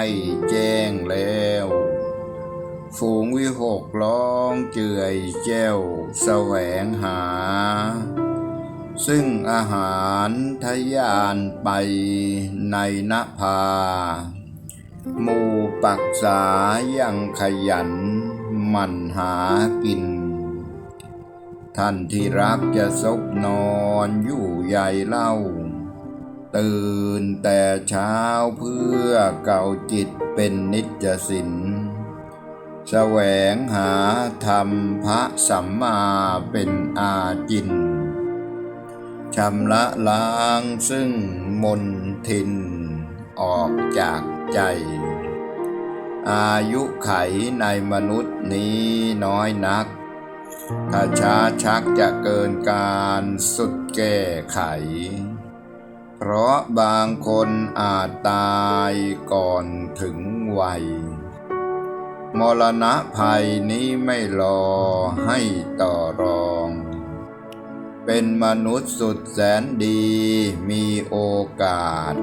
ให้แจ้งแล้ว ฝูงวิหกร้องเจือยแจ้วแสวงหา ซึ่งอาหารทยานไปในนภาหมู่ปักษายังขยันหมันหากิน ท่านที่รักจะซบนอนอยู่ใหญ่เล่า ตื่นแต่เช้าเพื่อเก่าจิตเป็นนิจสินแสวงหาธรรมพระสัมมาเป็นอาจินชำระล้างซึ่งมนทิน ออกจากใจ อายุไขในมนุษย์นี้น้อยนัก ถ้าช้าชักจะเกินการสุดแก้ไข ราะบางคนอาจตายก่อนถึงวัย มรณะภัยนี้ไม่รอให้ต่อรอง เป็นมนุษย์สุดแสนดีมีโอกาส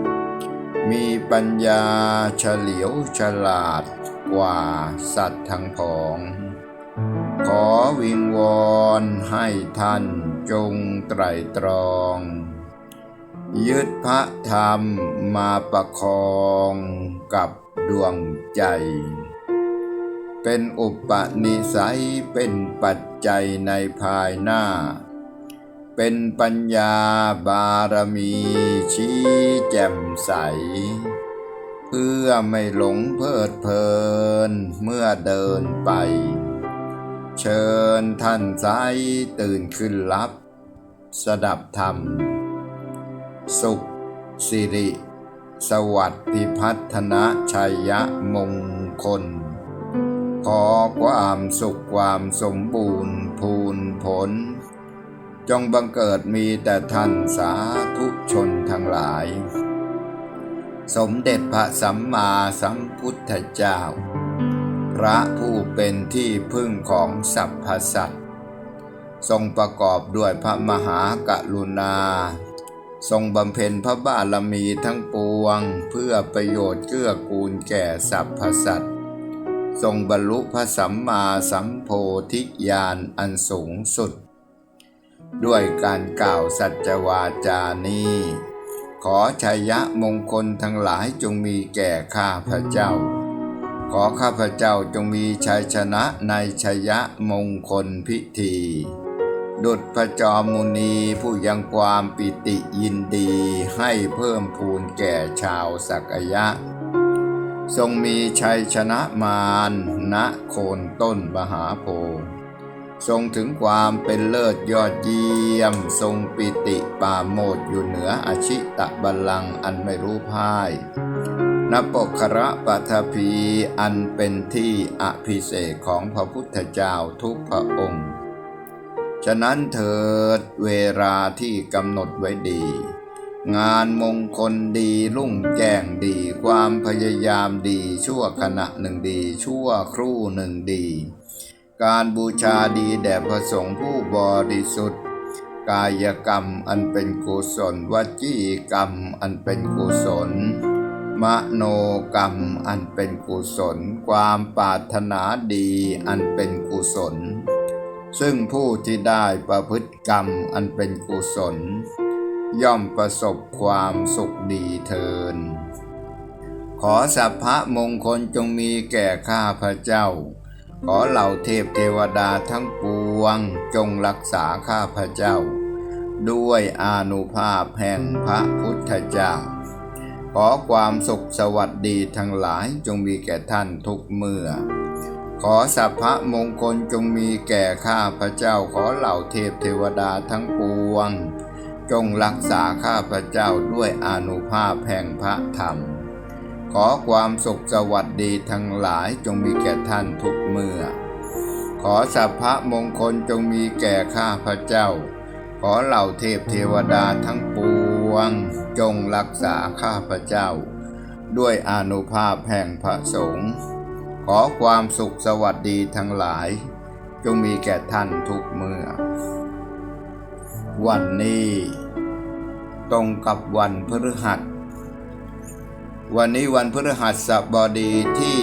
มีปัญญาเฉลียวฉลาดกว่าสัตว์ทั้งผอง ขอวิงวอนให้ท่านจงไตรตรอง ยึดพระธรรมมาประคองกับดวงใจ เป็นอุปนิสัยเป็นปัจจัยในภายหน้า เป็นปัญญาบารมีชี้แจ่มใส เพื่อไม่หลงเพลิดเพลินเมื่อเดินไป เชิญท่านสายตื่นขึ้นรับ สดับธรรม สุข สิริ สวัสดิพัฒนะชัยยะมงคล ขอความสุขความสมบูรณ์พูนผล จงบังเกิดมีแต่ท่านสาธุชนทั้งหลาย สมเด็จพระสัมมาสัมพุทธเจ้า พระผู้เป็นที่พึ่งของสรรพสัตว์ทรงประกอบด้วยพระมหากรุณา ทรงบำเพ็ญพระบารมีทั้งปวง เพื่อประโยชน์เกื้อกูลแก่สรรพสัตว์ทรงบรรลุพระสัมมาสัมโพธิญาณอันสูงสุด ด้วยการกล่าวสัจวาจานี้ขอชัยยะมงคลทั้งหลายจงมีแก่ข้าพระเจ้า ขอข้าพระเจ้าจงมีชัยชนะในชัยยะมงคลพิธี ดุจพระจอมมุนีผู้ยังความปิติยินดีให้เพิ่มพูนแก่ชาวสักยะ ทรงมีชัยชนะมารณโคนต้นมหาโพธิ์ทรงถึงความเป็นเลิศยอดเยี่ยม ทรงปิติปราโมดอยู่เหนืออาชิตะบัลลังอันไม่รู้พ่ายนปกคระปัทภีอันเป็นที่อภิเษกของพระพุทธเจ้าทุกพระองค์ ฉะนั้นเถิดเวลาที่กำหนดไว้ดี งานมงคลดีรุ่งแจ้งดี ความพยายามดีชั่วขณะหนึ่งดี ชั่วครู่หนึ่งดี การบูชาดีแด่พระสงฆ์ผู้บริสุทธิ์ กายกรรมอันเป็นกุศลวจีกรรมอันเป็นกุศลมโนกรรมอันเป็นกุศล ความปรารถนาดีอันเป็นกุศล ซึ่งผู้ที่ได้ประพฤติกรรมอันเป็นกุศล ย่อมประสบความสุขดีเทิน ขอสัพพะมงคลจงมีแก่ข้าพระเจ้า ขอเหล่าเทพเทวดาทั้งปวงจงรักษาข้าพระเจ้า ด้วยอานุภาพแห่งพระพุทธเจ้า ขอความสุขสวัสดีทั้งหลายจงมีแก่ท่านทุกเมื่อ ขอสัพพะมงคลจงมีแก่ข้าพระเจ้าขอเหล่าเทพเทวดาทั้งปวง จงรักษาข้าพระเจ้าด้วยอนุภาพแห่งพระธรรม ขอความสุขสวัสดีทั้งหลายจงมีแก่ท่านทุกเมื่อ ขอสัพพะมงคลจงมีแก่ข้าพระเจ้า ขอเหล่าเทพเทวดาทั้งปวง จงรักษาข้าพระเจ้า ด้วยอนุภาพแห่งพระสงฆ์ ขอความสุขสวัสดีทั้งหลาย จงมีแก่ท่านทุกเมื่อ วันนี้ ตรงกับวันพฤหัส วันนี้วันพฤหัสบดีที่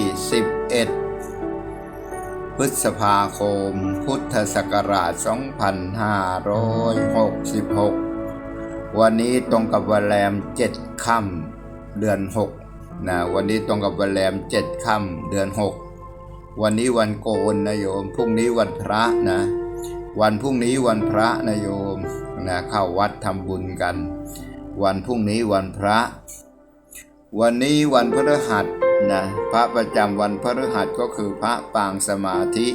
11 พฤษภาคม พุทธศักราช 2566 วันนี้ตรงกับวันแรม 7 ค่ำเดือน 6 นะวันนี้ตรงกับวันแรม7ค่ำเดือน6วันนี้วันโกนนะโยมพรุ่งนี้วันพระนะ วันพรุ่งนี้วันพระนะโยมนะเข้าวัดทำบุญกัน วันพรุ่งนี้วันพระ วันนี้วันพฤหัสนะพระประจำวันพฤหัสก็คือพระปางสมาธิ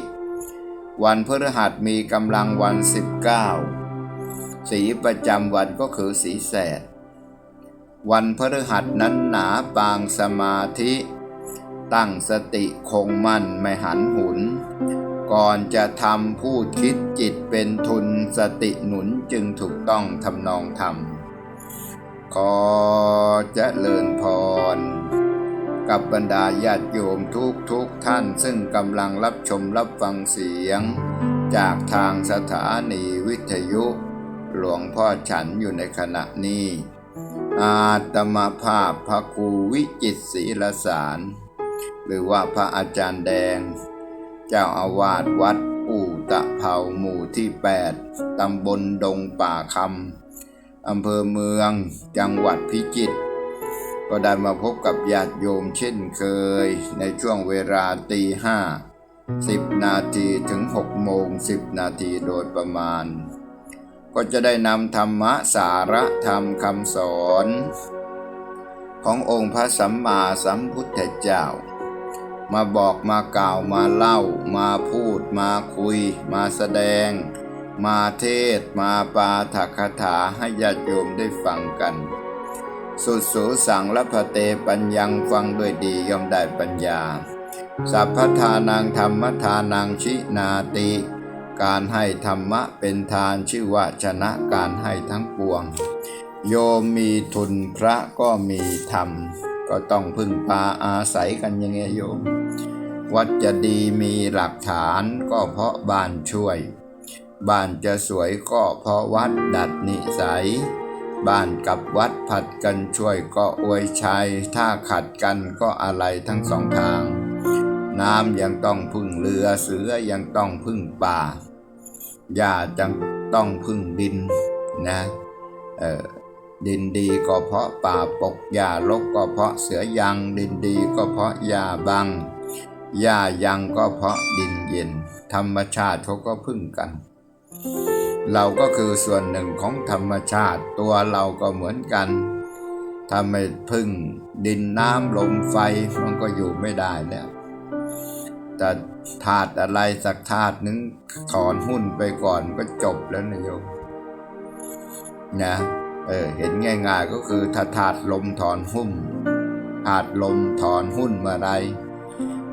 วันพฤหัสมีกำลังวัน 19 สีประจำวันก็คือสีแสด วันพฤหัสนั้นหนาปางสมาธิ ตั้งสติคงมั่นไม่หันหุน ก่อนจะทำพูดคิดจิตเป็นทุนสติหนุนจึงถูกต้องทำนองธรรม ขอเจริญพร กับบรรดาญาติโยมทุกทุกท่านซึ่งกำลังรับชมรับฟังเสียง จากทางสถานีวิทยุ หลวงพ่อฉันอยู่ในขณะนี้ อาตมาภาพพระครูวิจิตรศรีลสาร หรือว่าพระอาจารย์แดง เจ้าอาวาสวัดอู่ตะเภาหมู่ที่ 8 ตำบลดงป่าคำอำเภอเมืองจังหวัดพิจิตรก็ได้มาพบกับญาติโยมเช่นเคย ในช่วงเวลาตีห้าสิบนาทีถึงหกโมงสิบนาทีโดยประมาณ ก็จะได้นำธรรมะสาระธรรมคำสอน ขององค์พระสัมมาสัมพุทธเจ้า มาบอกมากล่าวมาเล่า มาพูด มาคุย มาแสดง มาเทศ มาปาถกถาให้ญาติโยมได้ฟังกัน สุดสูสังละพะเตปัญญังฟังด้วยดีย่อมได้ปัญญา สัพพทานังธรรมทานังชินาติ การให้ธรรมะเป็นทานชื่อว่าชนะการให้ทั้งปวง โยมมีทุนพระก็มีธรรม ก็ต้องพึ่งพาอาศัยกันยังไงโยม วัดจะดีมีหลักฐานก็เพราะบ้านช่วย บ้านจะสวยก็เพราะวัดดัดนิสัย บ้านกับวัดผัดกันช่วยก็อวยชัย ถ้าขัดกันก็อะไรทั้งสองทางน้ำยังต้องพึ่งเรือเสือยังต้องพึ่งป่า หญ้าจังต้องพึ่งดินนะเออดินดีก็เพราะป่าปกหญ้ารกก็เพราะเสือยัง ดินดีก็เพราะหญ้าบังหญ้ายังก็เพราะดินเย็น ธรรมชาติเขาก็พึ่งกัน เราก็คือส่วนหนึ่งของธรรมชาติตัวเราก็เหมือนกันถ้าไม่พึ่งดินน้ำลมไฟมันก็อยู่ไม่ได้แล้ว แต่ธาตุอะไรสักธาตุหนึงถอนหุ้นไปก่อนก็จบแล้วนะโยมนะเออเห็นง่ายๆก็คือถ้าธาตุลมถอนหุ้นธาตุลมถอนหุ้นเมื่อไร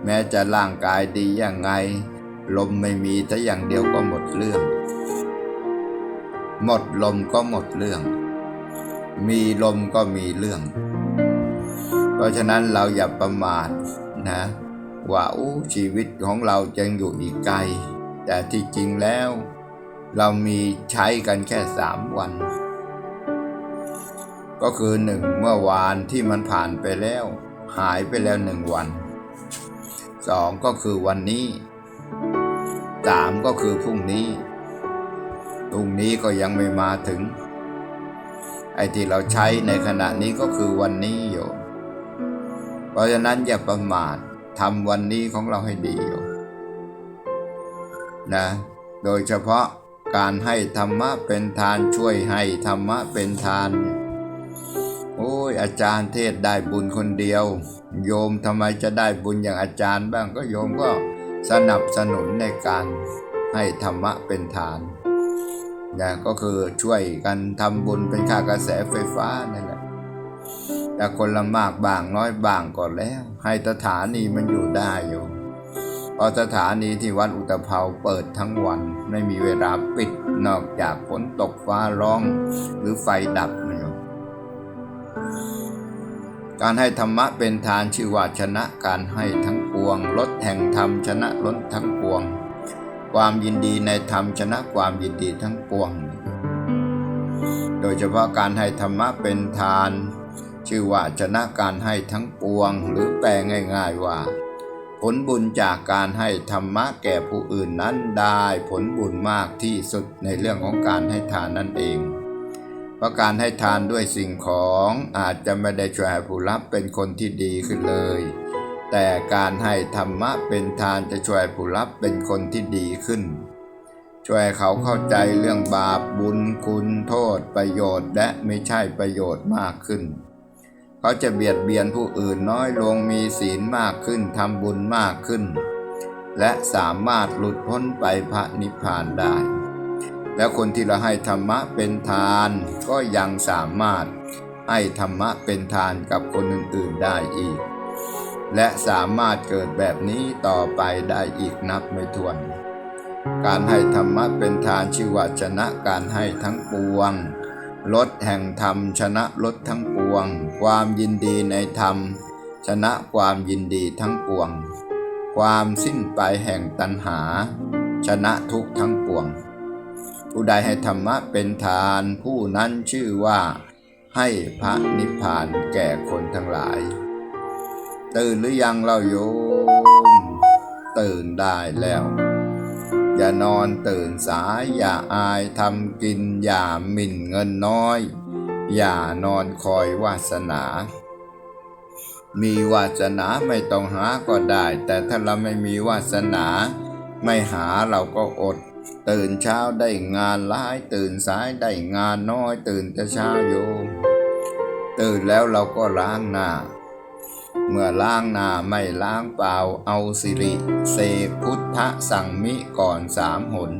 แม้จะร่างกายดียังไง ลมไม่มีแต่อย่างเดียวก็หมดเรื่อง หมดลมก็หมดเรื่อง มีลมก็มีเรื่อง เพราะฉะนั้นเราอย่าประมาทนะ ว่าอู้ชีวิตของเราจะอยู่อีกไกล แต่ที่จริงแล้ว เรามีใช้กันแค่สามวัน ก็คือหนึ่งเมื่อวานที่มันผ่านไปแล้ว หายไปแล้วหนึ่งวันสองก็คือวันนี้สามก็คือพรุ่งนี้พรุ่งนี้ก็ยังไม่มาถึง ไอ้ที่เราใช้ในขณะนี้ก็คือวันนี้อยู่ เพราะฉะนั้นอย่าประมาท ทำวันนี้ของเราให้ดีอยู่นะโดยเฉพาะการให้ธรรมะเป็นทานช่วยให้ธรรมะเป็นทาน โอ้ยอาจารย์เทศได้บุญคนเดียว โยมทำไมจะได้บุญอย่างอาจารย์บ้างก็โยมก็สนับสนุนในการให้ธรรมะเป็นทานนะก็คือช่วยกันทำบุญเป็นค่ากระแสไฟฟ้านั่นแหละ แต่คนละมากบางน้อยบางก่อนแล้ว ให้สถานีมันอยู่ได้อยู่เพราะสถานีที่วัดอุตภเปาเปิดทั้งวัน ไม่มีเวลาปิดนอกจากฝนตกฟ้าร้อง หรือไฟดับนะโยมการให้ธรรมะเป็นทานชื่อว่าชนะการให้ทั้งปวงลดแห่งธรรมชนะล้นทั้งปวง ความยินดีในธรรมชนะความยินดีทั้งปวง โดยเฉพาะการให้ธรรมะเป็นทาน ชื่อว่าชนะการให้ทั้งปวงหรือแปลง่ายๆว่า ผลบุญจากการให้ธรรมะแก่ผู้อื่นนั้นได้ผลบุญมากที่สุดในเรื่องของการให้ทานนั่นเอง เพราะการให้ทานด้วยสิ่งของอาจจะไม่ได้ช่วยให้ผู้รับเป็นคนที่ดีขึ้นเลย แต่การให้ธรรมะเป็นทานจะช่วยผู้รับเป็นคนที่ดีขึ้นช่วยเขาเข้าใจเรื่องบาปบุญคุณโทษประโยชน์และไม่ใช่ประโยชน์มากขึ้น เขาจะเบียดเบียนผู้อื่นน้อยลงมีศีลมากขึ้นทำบุญมากขึ้น และสามารถหลุดพ้นไปพระนิพพานได้ แล้วคนที่เราให้ธรรมะเป็นทานก็ยังสามารถให้ธรรมะเป็นทานกับคนอื่นๆได้อีก และสามารถเกิดแบบนี้ต่อไปได้อีกนับไม่ถ้วน การให้ธรรมะเป็นทานชื่อว่าชนะการให้ทั้งปวง ลดแห่งธรรมชนะลดทั้งปวง ความยินดีในธรรม ชนะความยินดีทั้งปวง ความสิ้นไปแห่งตัณหา ชนะทุกทั้งปวง ผู้ใดให้ธรรมะเป็นทานผู้นั้นชื่อว่า ให้พระนิพพานแก่คนทั้งหลาย ตื่นหรือยังเราโยม ตื่นได้แล้ว อย่านอนตื่นสาย อย่าอายทำกิน อย่าหมิ่นเงินน้อย อย่านอนคอยวาสนา มีวาสนาไม่ต้องหาก็ได้ แต่ถ้าเราไม่มีวาสนา ไม่หาเราก็อด ตื่นเช้าได้งานร้าย ตื่นสายได้งานน้อย ตื่นแต่เช้าโยมตื่นแล้วเราก็ล้างหน้า เมื่อล้างหน้าไม่ล้างเปล่าเอาสิริ เสกพุทธสั่งมิก่อนสามหน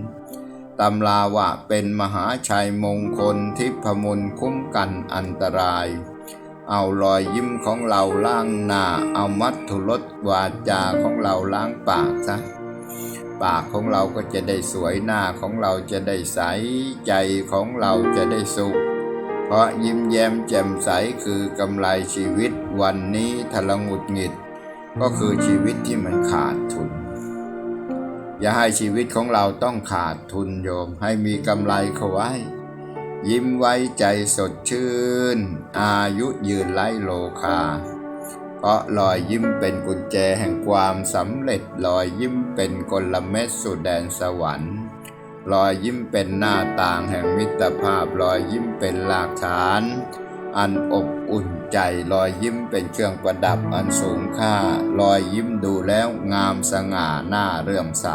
ตำราว่าเป็นมหาชัยมงคลทิพมลคุ้มกันอันตราย เอารอยยิ้มของเราล้างหน้า เอามัดทุลดวาจาของเราล้างปากซะ ปากของเราก็จะได้สวยหน้าของเราจะได้ใส ใจของเราจะได้สุข เพราะยิ้มแย้มแจ่มใสคือกำไรชีวิตวันนี้ทะลงุดหงิด ก็คือชีวิตที่มันขาดทุน อย่าให้ชีวิตของเราต้องขาดทุนโยม ให้มีกำไรเขาไว้ ยิ้มไว้ใจสดชื่น อายุยืนไร้โลคา เพราะรอยยิ้มเป็นกุญแจแห่งความสำเร็จรอยยิ้มเป็นกลเม็ดสู่แดนสวรรค์ รอยยิ้มเป็นหน้าต่างแห่งมิตรภาพรอยยิ้มเป็นหลักฐาน อันอบอุ่นใจรอยยิ้มเป็นเครื่องประดับอันสูงค่ารอยยิ้มดูแล้วงามสง่าหน้าเรื่อมใส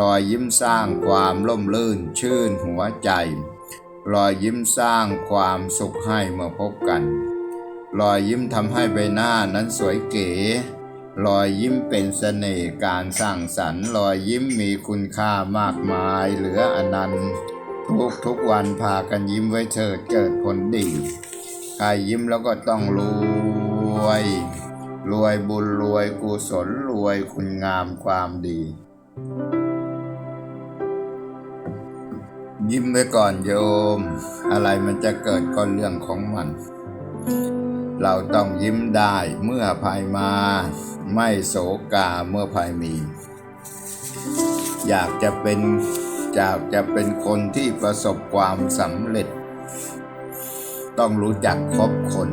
รอยยิ้มสร้างความล่มลื่นชื่นหัวใจ รอยยิ้มสร้างความสุขให้เมื่อพบกัน รอยยิ้มทำให้ใบหน้านั้นสวยเก๋ รอยยิ้มเป็นเสน่ห์การสร้างสรรค์รอยยิ้มมีคุณค่ามากมายเหลืออนันต์ทุกทุกวันพากันยิ้มไว้เถิดเกิดผลดีใครยิ้มแล้วก็ต้องรวย รวยบุญรวยกุศลรวยคุณงามความดี ยิ้มไว้ก่อนโยม อะไรมันจะเกิดก็เรื่องของมัน เราต้องยิ้มได้เมื่อภัยมา ไม่โศกาเมื่อภัยมี อยากจะเป็นอยากจะเป็นคนที่ประสบความสำเร็จ ต้องรู้จักคบคน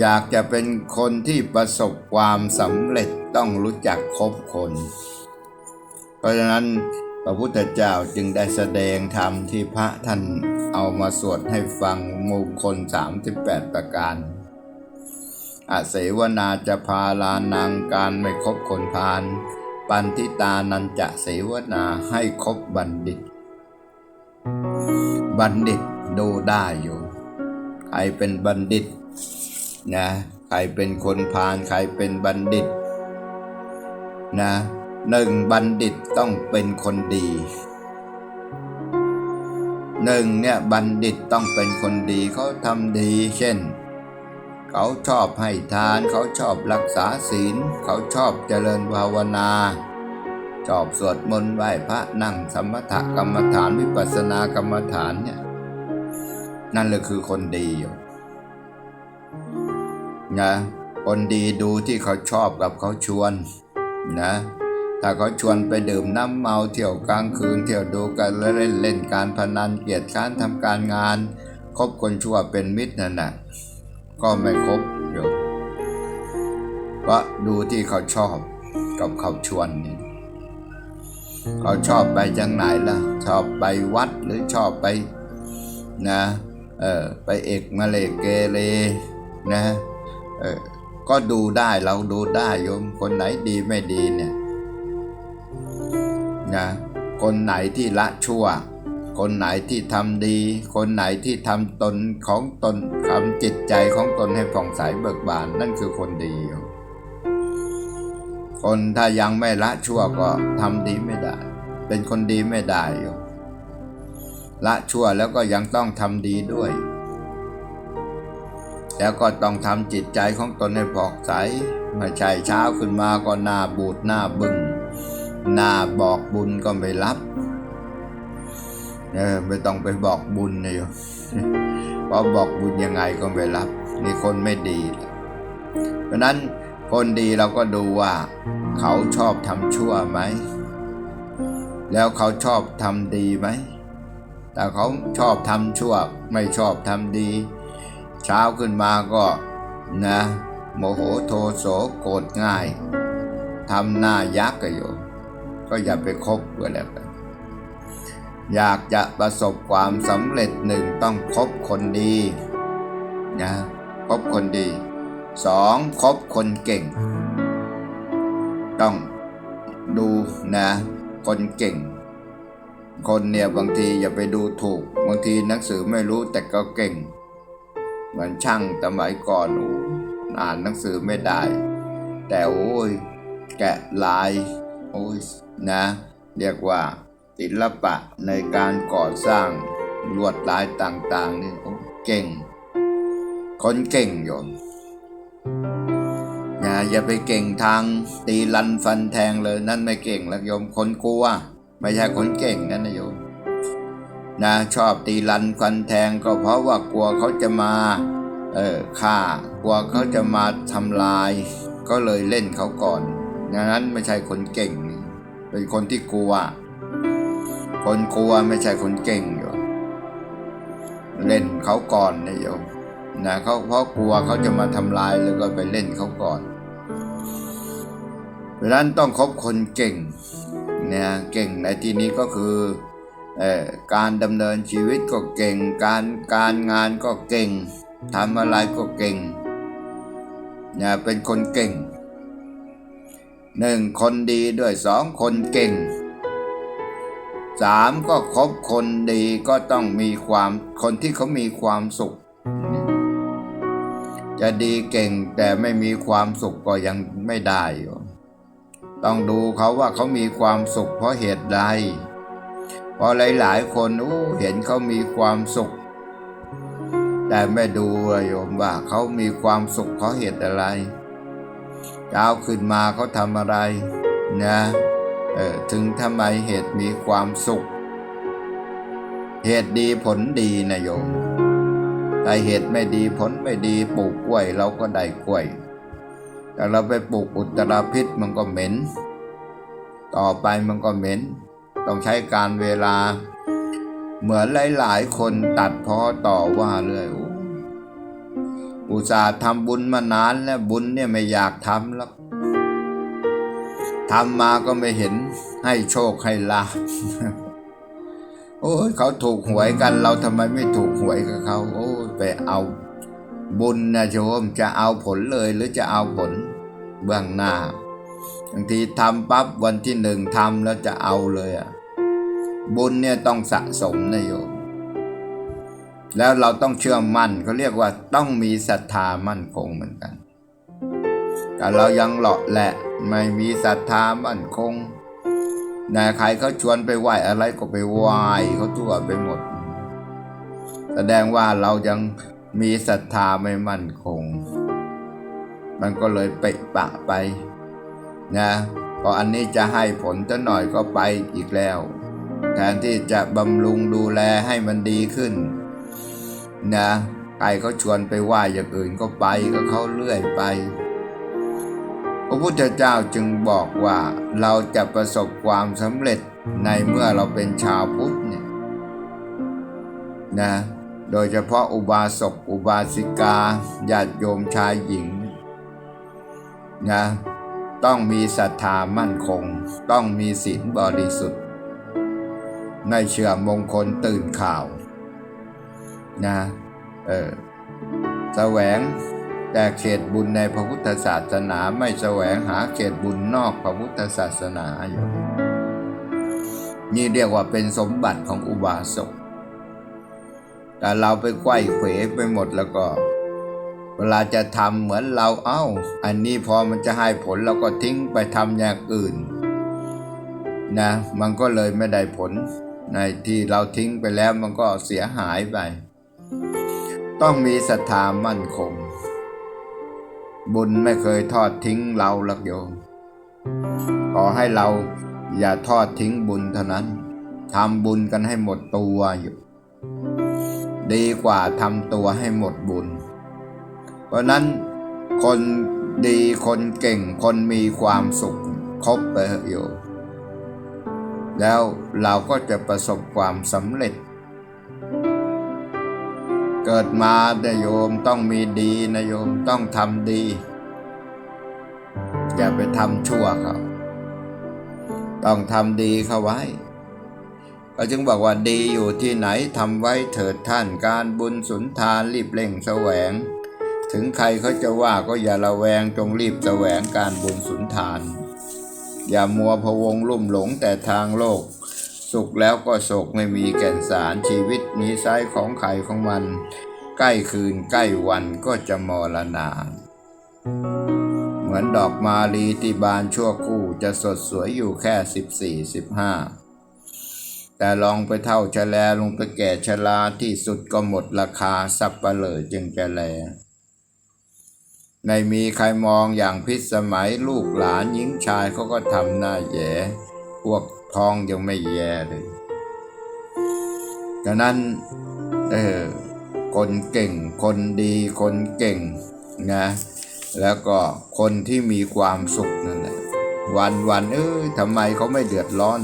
อยากจะเป็นคนที่ประสบความสำเร็จต้องรู้จักคบคน เพราะฉะนั้น พระพุทธเจ้าจึงได้แสดงธรรมที่พระท่านเอามาสวดให้ฟังมงคล 38 ประการอาเสวนาจะพาลานังการไม่คบคนพาลปันทิตานันจะเสวนาให้คบบัณฑิต บัณฑิตดูได้อยู่ ใครเป็นบัณฑิตนะ ใครเป็นคนพาลใครเป็นบัณฑิต นะ หนึ่งบัณฑิตต้องเป็นคนดีหนึ่งเนี่ยบัณฑิตต้องเป็นคนดีเขาทำดีเช่น เขาชอบให้ทานเขาชอบรักษาศีล เขาชอบเจริญภาวนา ชอบสวดมนต์ไหว้พระนั่งสมถกรรมฐานวิปัสสนากรรมฐานเนี่ยนั่นเลยคือคนดีนะคนดีดูที่เขาชอบกับเขาชวนนะ ถ้าเขาชวนไปดื่มน้ำเมาเที่ยวกลางคืนเที่ยวดูกันแล้วเล่นเล่นการพนันเกียรติค้านทำการงานคบคนชั่วเป็นมิตรนั่นนะก็ไม่คบโยมเพราะดูที่เขาชอบกับเขาชวนนี่เขาชอบไปจังไหนล่ะ ชอบไปวัดหรือชอบไปนะเออไปเอกมาเลเกเรนะเออก็ดูได้เราดูได้โยมคนไหนดีไม่ดีเนี่ย นะคนไหนที่ละชั่ว คนไหนที่ทำดี คนไหนที่ทำตนของตนทำจิตใจของตนให้ผ่องใสเบิกบานนั่นคือคนดี คนถ้ายังไม่ละชั่วก็ทำดีไม่ได้ เป็นคนดีไม่ได้โยมละชั่วแล้วก็ยังต้องทำดีด้วย แล้วก็ต้องทำจิตใจของตนให้ผ่องใสไม่ใช่เช้าขึ้นมาก็หน้าบูดหน้าบึง้ง หน้าบอกบุญก็ไม่รับเออไม่ต้องไปบอกบุญนะโยมเพราะบอกบุญยังไงก็ไม่รับ นี่คนไม่ดี เพราะนั้นคนดีเราก็ดูว่า เขาชอบทำชั่วไหม แล้วเขาชอบทำดีไหม แต่เขาชอบทำชั่ว ไม่ชอบทำดี เช้าขึ้นมาก็นะ โมโหโทโสโกรธง่ายทำหน้ายักษ์กโยม ก็อย่าไปคบกันแล้วกันอยากจะประสบความสำเร็จหนึ่งต้องคบคนดีนะคบคนดีสองคบคนเก่ง ต้องดูนะ คนเก่ง คนเนี่ยบางทีอย่าไปดูถูก บางทีหนังสือไม่รู้แต่ก็เก่ง เหมือนช่างสมัยก่อนอ่านหนังสือไม่ได้ แต่โอ้ยแกะลาย โอ้ย นะ เรียกว่าศิลปะในการก่อสร้างลวดลายต่างๆนี่เก่ง คนเก่งโยมนะอย่าไปเก่งทางตีลันฟันแทงเลยนั่นไม่เก่งแล้วโยมคนกลัวไม่ใช่คนเก่งนั่นนะโยมนะชอบตีลันฟันแทงก็เพราะว่ากลัวเขาจะมาเออฆ่ากลัวเขาจะมาทำลาย ก็เลยเล่นเขาก่อนดังนั้นไม่ใช่คนเก่ง เป็นคนที่กลัว คนกลัวไม่ใช่คนเก่งโยมเล่นเขาก่อนนะโยมนะเขาเพราะกลัวเขาจะมาทำลายแล้วก็ไปเล่นเขาก่อนเพราะฉะนั้นต้องคบคนเก่งเนี่ยเก่งในที่นี้ก็คือเอ่อการดำเนินชีวิตก็เก่ง การการงานก็เก่งทำอะไรก็เก่งเนี่ยเป็นคนเก่ง หนึ่งคนดีด้วยสองคนเก่งสามก็คบคนดีก็ต้องมีความคนที่เขามีความสุข จะดีเก่งแต่ไม่มีความสุขก็ยังไม่ได้อยู่ต้องดูเขาว่าเขามีความสุขเพราะเหตุใดเพราะหลายๆ คนอู้เห็นเขามีความสุข แต่ไม่ดูโยมว่าเขามีความสุขเพราะเหตุอะไร เช้าขึ้นมาเขาทำอะไรนะเออถึงทำไมเหตุมีความสุข เหตุดีผลดีนะโยมแต่เหตุไม่ดีผลไม่ดีปลูกกล้วยเราก็ได้กล้วย แต่เราไปปลูกอุตราพิษมันก็เหม็น ต่อไปมันก็เหม็น ต้องใช้การเวลา เหมือนหลาย ๆ คนตัดพ้อต่อว่าเลย อุตส่าห์ทำบุญมานานแล้วบุญเนี่ยไม่อยากทำแล้วทำมาก็ไม่เห็นให้โชคให้ลาโอ้ยเขาถูกหวยกันเราทำไมไม่ถูกหวยกับเขา โอ้ยไปเอาบุญนะโยมจะเอาผลเลยหรือจะเอาผลเบื้องหน้าบางทีทำปั๊บวันที่หนึ่งทำแล้วจะเอาเลยอะบุญเนี่ยต้องสะสมนะโยม แล้วเราต้องเชื่อมั่นเขาเรียกว่าต้องมีศรัทธามั่นคงเหมือนกัน แต่เรายังหลาะแหละไม่มีศรัทธามั่นคงนะใครเขาชวนไปไหว้อะไรก็ไปไหว้เขาทั่วไปหมด แสดงว่าเรายังมีศรัทธาไม่มั่นคง มันก็เลยเปปะไป นะพออันนี้จะให้ผลจะหน่อยก็ไปอีกแล้ว แทนที่จะบำรุงดูแลให้มันดีขึ้น นะใครเขาชวนไปไหว้อย่างอื่นก็ไปก็เขาเลื่อยไป พระพุทธเจ้าจึงบอกว่าเราจะประสบความสำเร็จในเมื่อเราเป็นชาวพุทธเนี่ยนะโดยเฉพาะอุบาสกอุบาสิกาญาติโยมชายหญิงนะต้องมีศรัทธามั่นคง ต้องมีศีลบริสุทธิ์ ในเชื่อมงคลตื่นข่าว นะเออแสวงแต่เขตบุญในพระพุทธศาสนาไม่แสวงหาเขตบุญนอกพระพุทธศาสนาอยู่นี่เรียกว่าเป็นสมบัติของอุบาสกแต่เราไปไขว้เขวไปหมดแล้วก็ เวลาจะทำเหมือนเราเอ้า อันนี้พอมันจะให้ผลเราก็ทิ้งไปทำอย่างอื่นนะมันก็เลยไม่ได้ผลในที่เราทิ้งไปแล้วมันก็เสียหายไป ต้องมีศรัทธามั่นคง บุญไม่เคยทอดทิ้งเราหลักโยม ขอให้เราอย่าทอดทิ้งบุญเท่านั้นทำบุญกันให้หมดตัวอยู่ ดีกว่าทำตัวให้หมดบุญ เพราะนั้นคนดีคนเก่งคนมีความสุขคบไปอะโยมแล้วเราก็จะประสบความสำเร็จ เกิดมาแต่โยมต้องมีดีนะโยมต้องทำดีอย่าไปทำชั่วเขาต้องทำดีเขาไว้ ก็จึงบอกว่าดีอยู่ที่ไหนทำไว้เถิดท่านการบุญสุนทานรีบเร่งแสวง ถึงใครเขาจะว่าก็อย่าละแวงจงรีบแสวงการบุญสุนทาน อย่ามัวพะวงลุ่มหลงแต่ทางโลก สุขแล้วก็โศกไม่มีแก่นสารชีวิตนี้ไซของใครของมัน ใกล้คืนใกล้วันก็จะมรณาเหมือนดอกมาลีที่บานชั่วคู่จะสดสวยอยู่แค่สิบสี่สิบห้าแต่ลองไปเท่าชะแลลงไปแก่ชราที่สุดก็หมดราคาสับปะเลอจึงจะแล ในมีใครมองอย่างพิษสมัยลูกหลานหญิงชายเขาก็ทำหน้าแย่พวก ทองยังไม่แย่เลยดังนั้นเออคนเก่ง คนดีคนเก่งนะแล้วก็คนที่มีความสุขนั่นแหละวันวันเออทำไมเขาไม่เดือดร้อน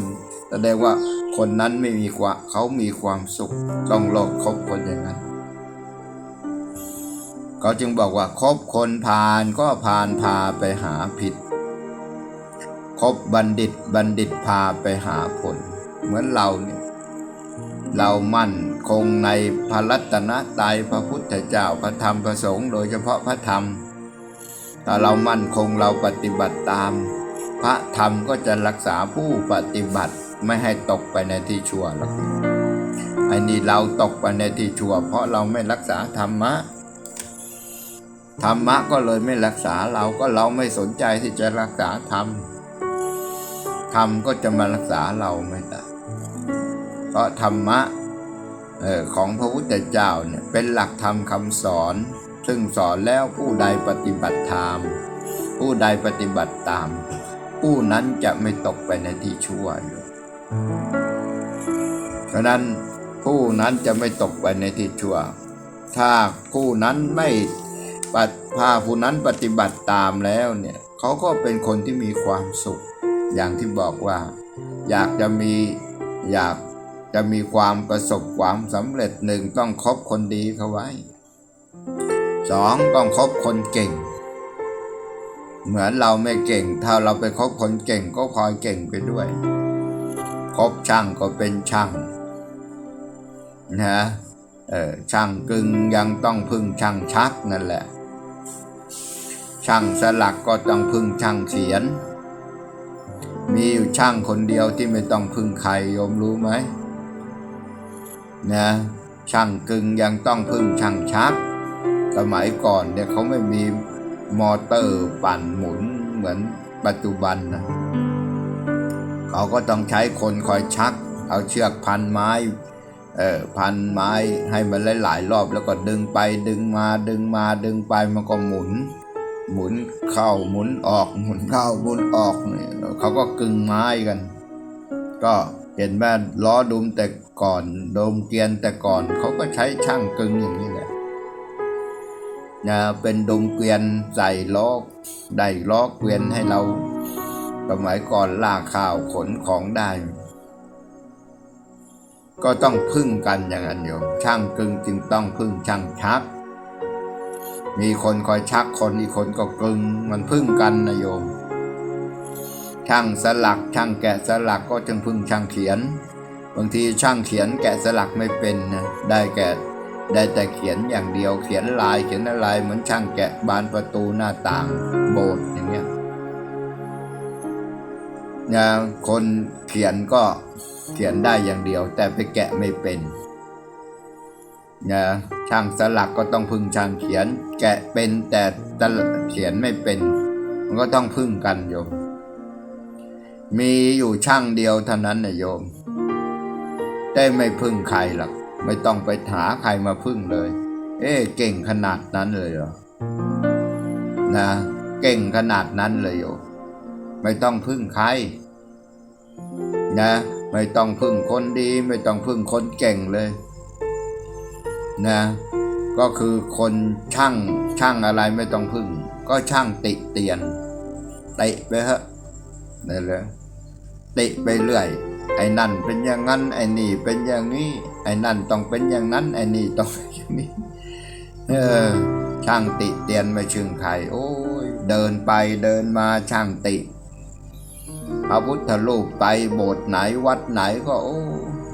แสดงว่าคนนั้นไม่มีความเขามีความสุขต้องโลกคบคนอย่างนั้นเขาจึงบอกว่าคบคนพาลก็พาลพาไปหาผิด คบบัณฑิตบัณฑิตพาไปหาผล เหมือนเราเนี่ยเรามั่นคงในพระรัตนตรัยพระพุทธเจ้าพระธรรมพระสงฆ์โดยเฉพาะพระธรรมถ้าเรามั่นคงเราปฏิบัติตาม พระธรรมก็จะรักษาผู้ปฏิบัติไม่ให้ตกไปในที่ชั่วหรอกอ้นี่เราตกไปในที่ชั่ว เพราะเราไม่รักษาธรรมะธรรมะก็เลยไม่รักษาเราก็เราไม่สนใจที่จะรักษาธรรม ธรรมก็จะมารักษาเราไม่ได้เพราะธรรมะออของพระพุทธเจ้าเนี่ยเป็นหลักธรรมคำสอน ซึ่งสอนแล้วผู้ใดปฏิบัติธรรมผู้ใดปฏิบัติตาม ผู้นั้นจะไม่ตกไปในที่ชั่วอยู่เพราะนั้นผู้นั้นจะไม่ตกไปในที่ชั่ว ถ้าผู้นั้นไม่ปฏิภาผู้นั้นปฏิบัติตามแล้วเนี่ยเขาก็เป็นคนที่มีความสุข อย่างที่บอกว่า อยากจะมีอยากจะมีความประสบความสำเร็จหนึ่งต้องคบคนดีเขาไว้สองต้องคบคนเก่ง เหมือนเราไม่เก่ง ถ้าเราไปคบคนเก่งก็พลอยเก่งไปด้วย คบช่างก็เป็นช่างนะเออช่างกึงยังต้องพึ่งช่างชักนั่นแหละ ช่างสลักก็ต้องพึ่งช่างเขียน มีอยู่ช่างคนเดียวที่ไม่ต้องพึ่งใครโยมรู้ไหมนะช่างกึงยังต้องพึ่งช่างชัก สมัยก่อนเนี่ยเขาไม่มีมอเตอร์ปั่นหมุนเหมือนปัจจุบันนะเขาก็ต้องใช้คนคอยชัก เอาเชือกพันไม้เออพันไม้ให้มันหลายๆรอบแล้วก็ดึงไปดึงมาดึงมาดึงไปมันก็หมุน หมุนเข้าหมุนออกหมุนเข้าหมุนออกเนี่ยเขาก็กึงไม้กัน ก็เห็นแม่ล้อดุมแต่ก่อนโดมเกียนแต่ก่อนเขาก็ใช้ช่างกึงอย่างนี้แหละนะเป็นดุมเกวียนใส่ล้อได้ล้อเกวียนให้เราสมัยก่อนลากข้าวขนของได้ ก็ต้องพึ่งกันอย่างนั้นโยมช่างกึงจึงต้องพึ่งช่างชัก มีคนคอยชักคนอีกคนก็กลึงมันพึ่งกันนะโยม ช่างสลักช่างแกะสลักก็จึงพึ่งช่างเขียน บางทีช่างเขียนแกะสลักไม่เป็นนะได้แกะได้แต่เขียนอย่างเดียวเขียนลายเขียนอะไรเหมือนช่างแกะบานประตูหน้าต่างโบสถ์อย่างเงี้ยนะคนเขียนก็เขียนได้อย่างเดียว แต่ไปแกะไม่เป็น นะช่างสลักก็ต้องพึ่งช่างเขียน แกะเป็นแต่สลักเขียนไม่เป็น มันก็ต้องพึ่งกันโยม มีอยู่ช่างเดียวเท่านั้นนะโยมได้ไม่พึ่งใครหรอกไม่ต้องไปหาใครมาพึ่งเลย เอ๊เก่งขนาดนั้นเลยเหรอนะเก่งขนาดนั้นเลยโยมไม่ต้องพึ่งใครนะ ไม่ต้องพึ่งคนดี ไม่ต้องพึ่งคนเก่งเลย นะ ก็คือคนช่างช่างอะไรไม่ต้องพึ่ง ก็ช่างติเตียนติไปเถอะนั่นเลยติไปเรื่อย ไอ้นั่นเป็นอย่างนั้น ไอ้นี่เป็นอย่างนี้ ไอ้นั่นต้องเป็นอย่างนั้น ไอ้นี่ต้องอย่างนี้ เออ ช่างติเตียนไม่ชึงใครโอ้ยเดินไปเดินมาช่างติ พระพุทธรูปไปโบสถ์ไหนวัดไหนก็โอ้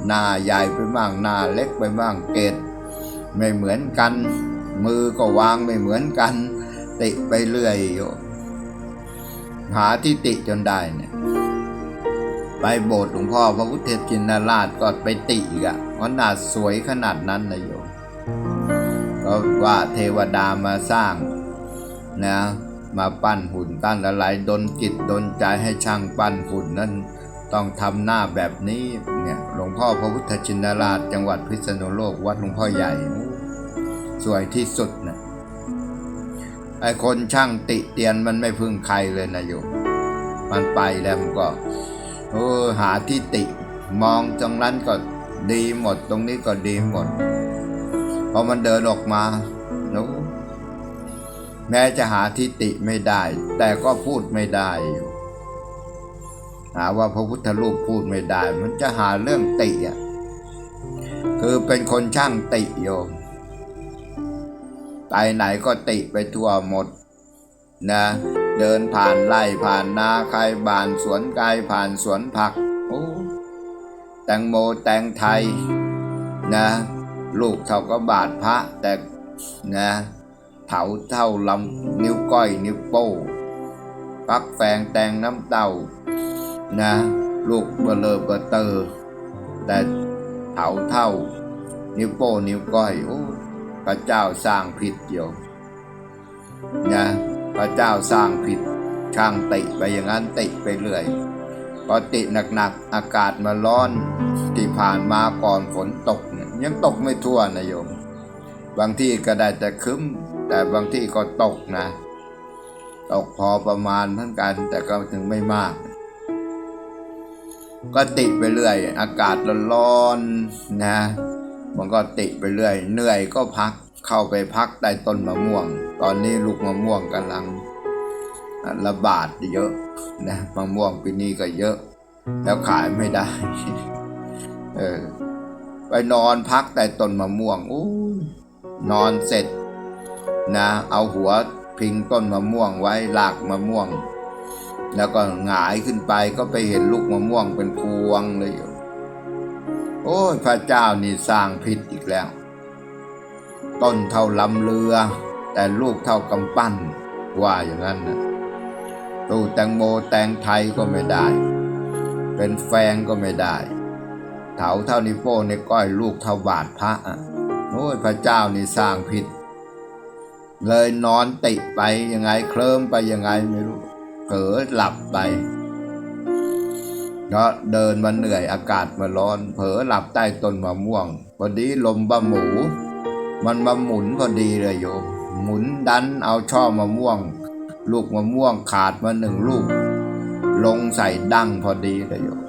หน้าใหญ่ไปบ้างหน้าเล็กไปบ้างเกต ไม่เหมือนกัน มือก็วางไม่เหมือนกัน ติไปเรื่อยโยมหาที่ติจนได้เนี่ย ไปโบสถ์หลวงพ่อพระพุทธจินราชก็ไปติอีกอะเพราะหนาสวยขนาดนั้นนะโยมก็ว่าเทวดามาสร้างนะมาปั้นหุ่นตั้นอะไรดนจิตดนใจให้ช่างปั้นหุ่นนั้นต้องทำหน้าแบบนี้เนี่ยหลวงพ่อพระพุทธชินราชจังหวัดพิษณุโลกวัดหลวงพ่อใหญ่ สวยที่สุดนะไอคนช่างติเตียนมันไม่พึ่งใครเลยนะโยมมันไปแล้วมันก็เออหาที่ติ มองตรงนั้นก็ดีหมด ตรงนี้ก็ดีหมดพอมันเดินออกมาโน้แม้จะหาทิฏฐิไม่ได้ แต่ก็พูดไม่ได้อยู่หาว่าพระพุทธรูปพูดไม่ได้ มันจะหาเรื่องติอะคือเป็นคนช่างติโยม ไปไหนก็ติไปทั่วหมดนะเดินผ่านไร่ผ่านนาใครบานสวนไกลผ่านสวนผักโอ้แตงโมแตงไทยนะลูกเท่าก็บาทพระแต่นะเถาเท่าลำนิ้วก้อยนิ้วโป้ปักแฟงแตงน้ำเต้านะลูกเบลอเบอเตอร์แต่เถาเท่า นิ้วโป้นิ้วก้อยโอ้ พระเจ้าสร้างผิดอยู่นะพระเจ้าสร้างผิดช่างติไปอย่างนั้นติไปเรื่อยพอติหนักๆอากาศมาร้อนที่ผ่านมาก่อนฝนตกเนี่ยยังตกไม่ทั่วนะโยม บางที่ก็ได้แต่คึ้ม แต่บางที่ก็ตกนะ ตกพอประมาณเทั้งกันแต่ก็ถึงไม่มาก ก็ติไปเรื่อย อากาศร้อนๆนะ มันก็ติไปเรื่อย เหนื่อยก็พักเข้าไปพักใต้ต้นมะม่วง ตอนนี้ลูกมะม่วงกำลังระบาดเยอะนะมะม่วงปีนี้ก็เยอะ แล้วขายไม่ได้ เออ ไปนอนพักใต้ต้นมะม่วงอู้นอนเสร็จ นะ เอาหัวพิงต้นมะม่วงไว้หลากมะม่วง แล้วก็หงายขึ้นไปก็ไปเห็นลูกมะม่วงเป็นพวงเลยอยู่ โอ้ยพระเจ้านี่สร้างผิดอีกแล้ว ต้นเท่าลำเรือ แต่ลูกเท่ากำปั้น ว่าอย่างนั้นนะตู้แตงโมแตงไทยก็ไม่ได้ เป็นแฟงก็ไม่ได้เถาเท่านิโป้ในก้อยลูกเท่าบาทพระอะโอ้ยพระเจ้านี่สร้างผิด เลยนอนติไปยังไงเคลิ้มไปยังไงไม่รู้เผลอหลับไป ก็เดินมาเหนื่อยอากาศมาร้อน เผลอหลับใต้ต้นมะม่วงพอดีลมบะหมู มันมาหมุนพอดีเลยโยมหมุนดันเอาช่อมะม่วง ลูกมะม่วงขาดมาหนึ่งลูก ลงใส่ดั้งพอดีเลยโยม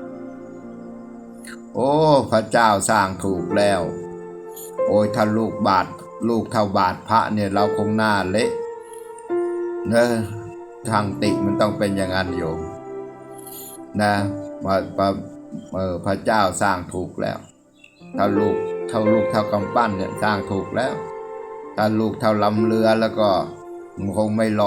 โอ้ พระเจ้าสร้างถูกแล้ว โอ้ยถ้าลูกบาทลูกเท่าบาทพระเนี่ยเราคงหน้าเละเนอะทางติมันต้องเป็นอย่างนั้นโยมนะ มาเออพระเจ้าสร้างถูกแล้วถ้าลูกเท่าลูกเท่ากำปั้นเนี่ยสร้างถูกแล้วถ้าลูกเท่าลำเรือแล้วก็มันคงไม่รอ